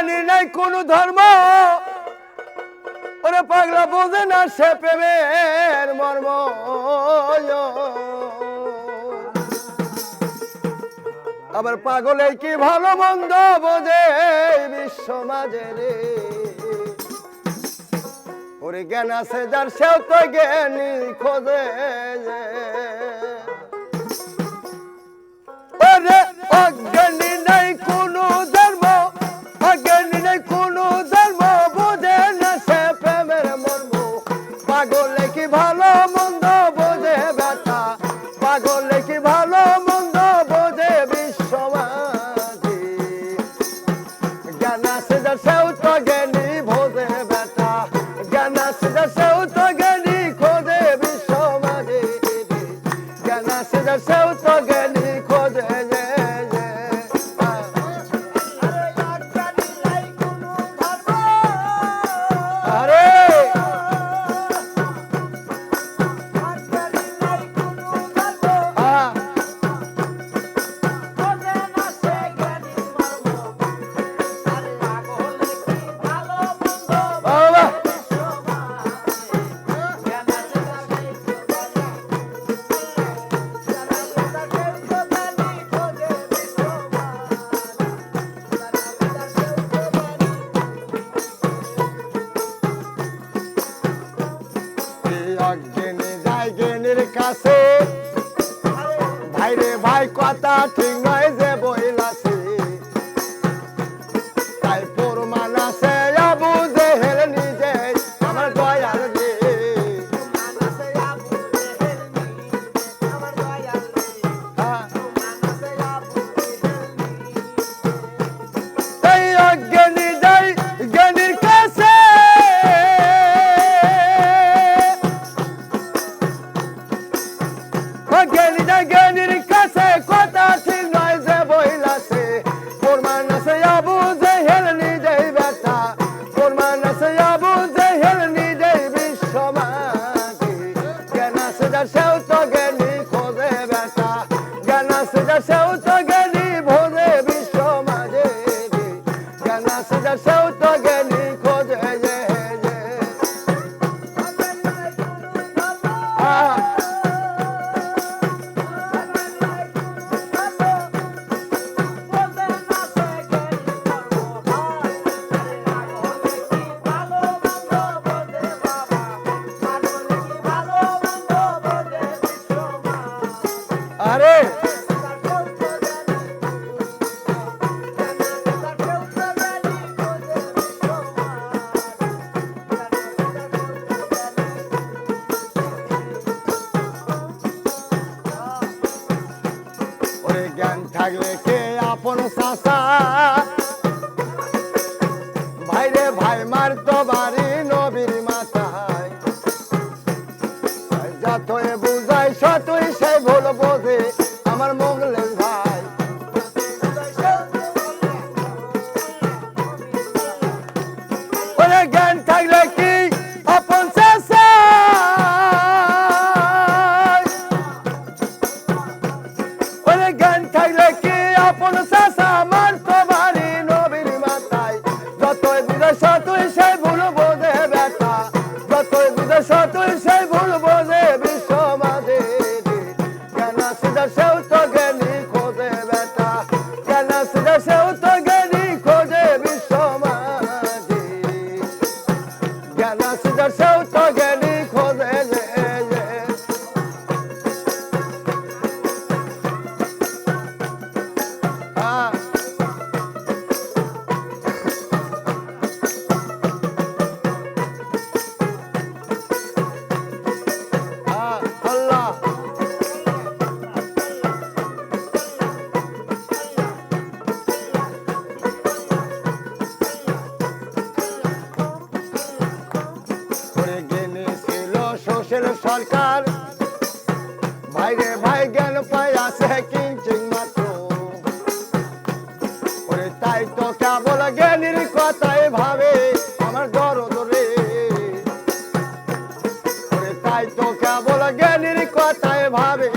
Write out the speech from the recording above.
জানি নাই কোন ধর্ম। ওরা পাগলা বোঝে না সে প্রেমের মর্ম। আবার পাগলে কি ভালো মন্দ বোঝে বিশ্ব মাঝে রে। ওরে জ্ঞান আছে যার সেও তো জ্ঞানী খোঁজে nasce da saúde, কাছে। ভাইরে ভাই কথা ঠিক নয় Graças ao seu toque. আপন সাসা। ভাইরে ভাই, মার তো বাড়ি নবীর মাথায়। যা তোয়ে বুঝাই সতুই সে ভুল বোঝে সতই বুঝাই সতই সরকার। বাইরে ভাই জ্ঞান পাই আসে কিঞ্চিন মাত্র। ওরে, তাই তো কেবল জ্ঞানীর কথাই ভাবে আমার দরদ রে। ওরে, তাই তো কেবল জ্ঞানীর কথাই ভাবে।